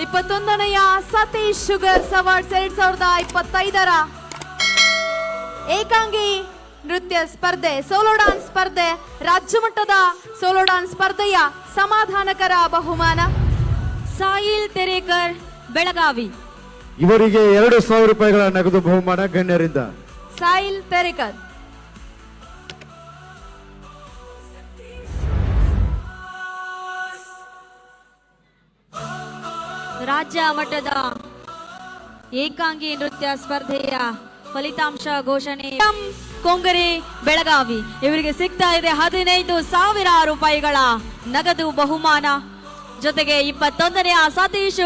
ಇಪ್ಪತ್ತೊಂದನೆಯ Satish sugars awards ಎರಡ್ ಸಾವಿರದ ಇಪ್ಪತ್ತೈದರ ಏಕಾಂಗಿ ನೃತ್ಯ ಸ್ಪರ್ಧೆ ಸೋಲೋ ಡಾನ್ಸ್ ಸ್ಪರ್ಧೆ ರಾಜ್ಯ ಮಟ್ಟದ ಸೋಲೋ ಡಾನ್ಸ್ ಸ್ಪರ್ಧೆಯ ಸಮಾಧಾನಕರ ಬಹುಮಾನ. ಸಾಯಿಲ್ ತೆರೇಕರ್ ಬೆಳಗಾವಿ. ಇವರಿಗೆ ಎರಡು ಸಾವಿರ ರೂಪಾಯಿಗಳ ನಗದು ಬಹುಮಾನ ಗಣ್ಯರಿಂದ. ಸಾಯಿಲ್ ತೆರಿಕರ್. ರಾಜ್ಯ ಮಟ್ಟದ ಏಕಾಂಗಿ ನೃತ್ಯ ಸ್ಪರ್ಧೆಯ ಫಲಿತಾಂಶ ಘೋಷಣೆ. ಕೊಂಗರಿ ಬೆಳಗಾವಿ. ಇವರಿಗೆ ಸಿಗ್ತಾ ಇದೆ ಹದಿನೈದು ಸಾವಿರ ರೂಪಾಯಿಗಳ ನಗದು ಬಹುಮಾನ. ಜೊತೆಗೆ ಇಪ್ಪತ್ತೊಂದನೆಯ ಸತೀಶ್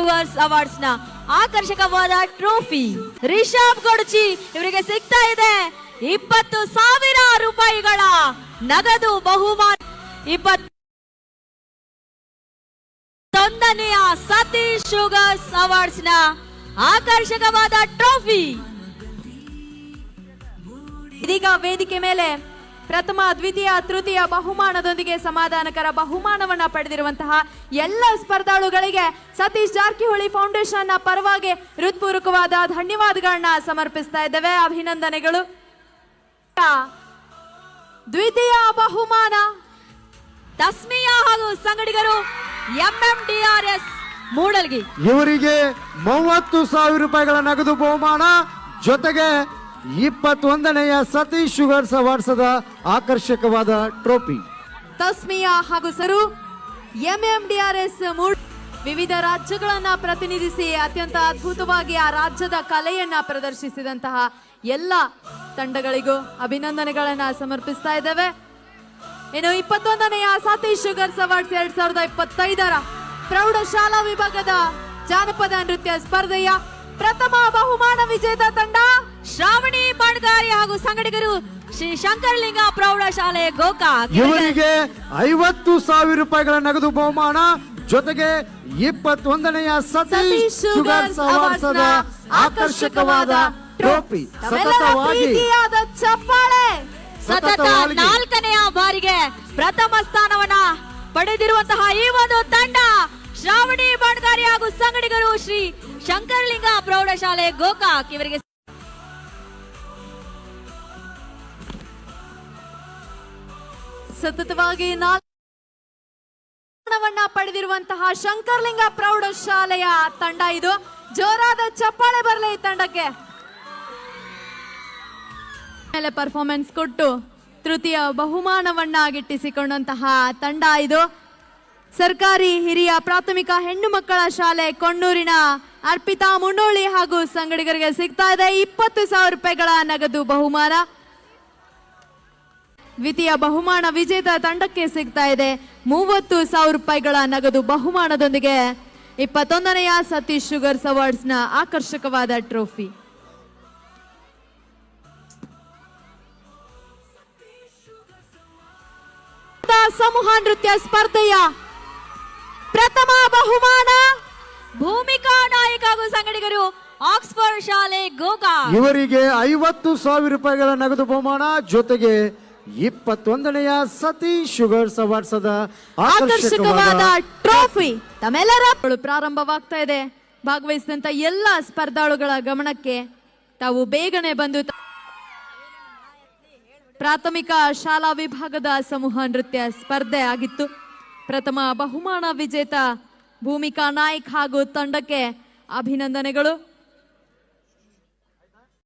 ಅವಾರ್ಡ್ಸ್ನ ಆಕರ್ಷಕವಾದ ಟ್ರೋಫಿ. ರಿಷಬ್ ಗೊಡಚಿ ಇವರಿಗೆ ಸಿಗ್ತಾ ಇದೆ ಇಪ್ಪತ್ತು ಸಾವಿರ ರೂಪಾಯಿಗಳ ನಗದು ಬಹುಮಾನ. ಇಪ್ಪತ್ತು ತೊಂದನೆಯ ಸತೀಶ್ ಶುಗರ್ಸ್ನ ಆಕರ್ಷಕವಾದ ಟ್ರೋಫಿ. ಇದೀಗ ವೇದಿಕೆ ಮೇಲೆ ಪ್ರಥಮ, ದ್ವಿತೀಯ, ತೃತೀಯ ಬಹುಮಾನದೊಂದಿಗೆ ಸಮಾಧಾನಕರ ಬಹುಮಾನವನ್ನ ಪಡೆದಿರುವಂತಹ ಎಲ್ಲ ಸ್ಪರ್ಧಾಳುಗಳಿಗೆ ಸತೀಶ್ ಜಾರಕಿಹೊಳಿ ಫೌಂಡೇಶನ್ ಪರವಾಗಿ ಹೃತ್ಪೂರ್ವಕವಾದ ಧನ್ಯವಾದಗಳನ್ನ ಸಮರ್ಪಿಸ್ತಾ ಇದ್ದೇವೆ. ಅಭಿನಂದನೆಗಳು. ದ್ವಿತೀಯ ಬಹುಮಾನ ತಸ್ಮಿಯಾ ಹಾಗೂ ಸಂಗಡಿಗರು ಎಂಎಂಡಿಆರ್ಎಸ್ ಮೂಡಲ್ಗಿ. ಇವರಿಗೆ ಮೂವತ್ತು ಸಾವಿರ ರೂಪಾಯಿಗಳ ನಗದು ಬಹುಮಾನ ಜೊತೆಗೆ ಇಪ್ಪತ್ತೊಂದನೆಯ ಸತೀಶ್ ಶುಗರ್ಸ್ ಅವಾರ್ಡ್ಸದ ಆಕರ್ಷಕವಾದ ಟ್ರೋಫಿ. ತಸ್ಮಿಯಾ ಹಾಗೂ ಸರು ಎಂಎಂಡಿಆರ್ಎಸ್ ಮೂಡ್ ವಿವಿಧ ರಾಜ್ಯಗಳನ್ನ ಪ್ರತಿನಿಧಿಸಿ ಅತ್ಯಂತ ಅದ್ಭುತವಾಗಿ ಆ ರಾಜ್ಯದ ಕಲೆಯನ್ನ ಪ್ರದರ್ಶಿಸಿದಂತಹ ಎಲ್ಲ ತಂಡಗಳಿಗೂ ಅಭಿನಂದನೆಗಳನ್ನ ಸಮರ್ಪಿಸ್ತಾ ಇದ್ದೇವೆ. ಇನ್ನು ಇಪ್ಪತ್ತೊಂದನೆಯ ಸತೀಶ್ ಶುಗರ್ಸ್ ಅವಾರ್ಡ್ಸ್ ಎರಡ್ ಸಾವಿರದ ಇಪ್ಪತ್ತೈದರ ಪ್ರೌಢಶಾಲಾ ವಿಭಾಗದ ಜಾನಪದ ನೃತ್ಯ ಸ್ಪರ್ಧೆಯ ಪ್ರಥಮ ಬಹುಮಾನ ವಿಜೇತ ತಂಡ ಶ್ರಾವಣಿ ಬಣ್ಗಾರಿ ಹಾಗೂ ಸಂಗಡಿಗರು ಶ್ರೀ ಶಂಕರಲಿಂಗ ಪ್ರೌಢಶಾಲೆ ಗೋಕಾಕ್ ಇವರಿಗೆ ಐವತ್ತು ಸಾವಿರ ರೂಪಾಯಿಗಳ ನಗದು ಬಹುಮಾನ ಜೊತೆಗೆ ಇಪ್ಪತ್ತೊಂದನೆಯ ಸತೀಶ್ ಶುಗರ್ಸ್ ಅವಾರ್ಡ್ಸ್ ಆಕರ್ಷಕವಾದ ಟ್ರೋಫಿ. ಸತತವಾಗಿ ಚಪ್ಪಾಳೆ. ಸತತ. ನಾಲ್ಕನೆಯ ಬಾರಿಗೆ ಪ್ರಥಮ ಸ್ಥಾನವನ್ನ ಪಡೆದಿರುವಂತಹ ಈ ಒಂದು ತಂಡ ಶ್ರಾವಣಿ ಬಣ್ಗಾರಿ ಹಾಗೂ ಸಂಗಡಿಗರು ಶ್ರೀ ಶಂಕರಲಿಂಗ ಪ್ರೌಢಶಾಲೆ ಗೋಕಾಕ್ ಇವರಿಗೆ ಸತತವಾಗಿ ನಾಲ್ಕು ಪಡೆದಿರುವಂತಹ ಶಂಕರ್ಲಿಂಗ ಪ್ರೌಢಶಾಲೆಯ ತಂಡ ಇದು ಜೋರಾದ ಚಪ್ಪಾಳೆ ಬರಲಿ ಈ ತಂಡಕ್ಕೆ ಮೇಲೆ ಪರ್ಫಾರ್ಮೆನ್ಸ್ ಕೊಟ್ಟು ತೃತೀಯ ಬಹುಮಾನವನ್ನ ಗಿಟ್ಟಿಸಿಕೊಂಡಂತಹ ತಂಡ ಇದು. ಸರ್ಕಾರಿ ಹಿರಿಯ ಪ್ರಾಥಮಿಕ ಹೆಣ್ಣು ಮಕ್ಕಳ ಶಾಲೆ ಕೊಣ್ಣೂರಿನ ಅರ್ಪಿತಾ ಮುನ್ನೋಳಿ ಹಾಗೂ ಸಂಗಡಿಗರಿಗೆ ಸಿಗ್ತಾ ಇದೆ ಇಪ್ಪತ್ತು ಸಾವಿರ ರೂಪಾಯಿಗಳ ನಗದು ಬಹುಮಾನ. ದ್ವಿತೀಯ ಬಹುಮಾನ ವಿಜೇತ ತಂಡಕ್ಕೆ ಸಿಗ್ತಾ ಇದೆ ಮೂವತ್ತು ಸಾವಿರ ರೂಪಾಯಿಗಳ ನಗದು ಬಹುಮಾನದೊಂದಿಗೆ ಇಪ್ಪತ್ತೊಂದನೆಯ ಸತೀಶ್ ಶುಗರ್ಸ್ ಅವಾರ್ಡ್ಸ್ನ ಆಕರ್ಷಕವಾದ ಟ್ರೋಫಿ. ಸಮೂಹ ನೃತ್ಯ ಸ್ಪರ್ಧೆಯ ಪ್ರಥಮ ಬಹುಮಾನ ಭೂಮಿಕಾ ನಾಯಕ ಹಾಗೂ ಸಂಗಡಿಗರು ಆಕ್ಸ್ಫರ್ಡ್ ಶಾಲೆ ಗೋಕಾ ಇವರಿಗೆ ಐವತ್ತು ಸಾವಿರ ರೂಪಾಯಿಗಳ ನಗದು ಬಹುಮಾನ ಜೊತೆಗೆ ಇಪ್ಪತ್ತೊಂದನೆಯ ಸತಿ ಶುಗರ್ಸ್ ಅವಾರ್ಡ್ಸದ ಆಕರ್ಷಕವಾದ ಟ್ರೋಫಿ ತಮ್ಮೆಲ್ಲರ ಪ್ರಾರಂಭವಾಗ್ತಾ ಇದೆ. ಭಾಗವಹಿಸಿದಂತ ಎಲ್ಲ ಸ್ಪರ್ಧಾಳುಗಳ ಗಮನಕ್ಕೆ ತಾವು ಬೇಗನೆ ಬಂದು ಪ್ರಾಥಮಿಕ ಶಾಲಾ ವಿಭಾಗದ ಸಮೂಹ ನೃತ್ಯ ಸ್ಪರ್ಧೆ ಆಗಿತ್ತು. ಪ್ರಥಮ ಬಹುಮಾನ ವಿಜೇತ ಭೂಮಿಕಾ ನಾಯ್ಕ್ ಹಾಗೂ ತಂಡಕ್ಕೆ ಅಭಿನಂದನೆಗಳು.